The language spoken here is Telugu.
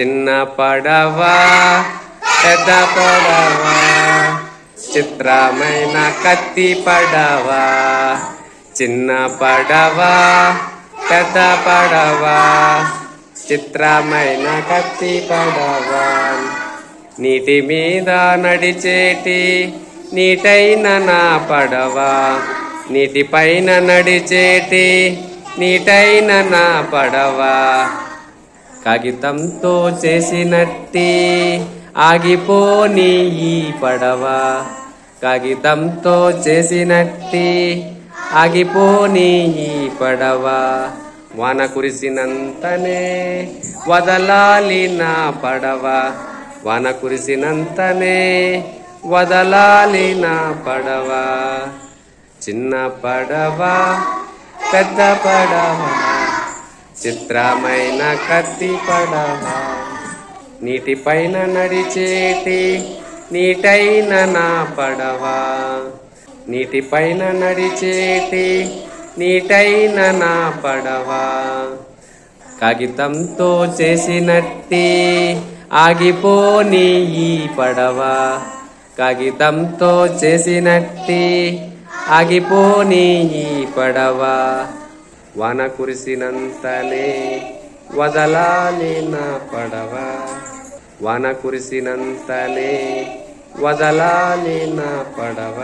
చిన్న పడవ పెద్ద పడవ చిత్రమైన కత్తి పడవ. చిన్న పడవ పెద్ద పడవ చిత్రమైన కత్తి పడవ. నీటి మీద నడిచేటి నీటైన నా పడవ. నీటిపైన నడిచేటి నీటైన నా పడవ. కాగితంతో చేసినట్టి ఆగిపోని ఈ పడవ. కాగితంతో చేసినట్టి ఆగిపోని ఈ పడవ. వాన కురిసినంతనే వదలాలి నా పడవ. వాన కురిసినంతనే వదలాలి నా పడవ. చిన్న పడవ పెద్ద పడవ. చిత్రమైన కత్తి పడవ. నీటిపైన నడిచేటి నీటైన నా పడవ. నీటిపైన నడిచేటి నీటైన నా పడవ. కాగితంతో చేసినట్టి ఆగిపోని ఈ పడవ. కాగితంతో చేసినట్టి ఆగిపోని ఈ పడవ. వాన కురిసినంతనే వదలాలి నా పడవ వాన కురిసినంతనే వదలాలి నా పడవ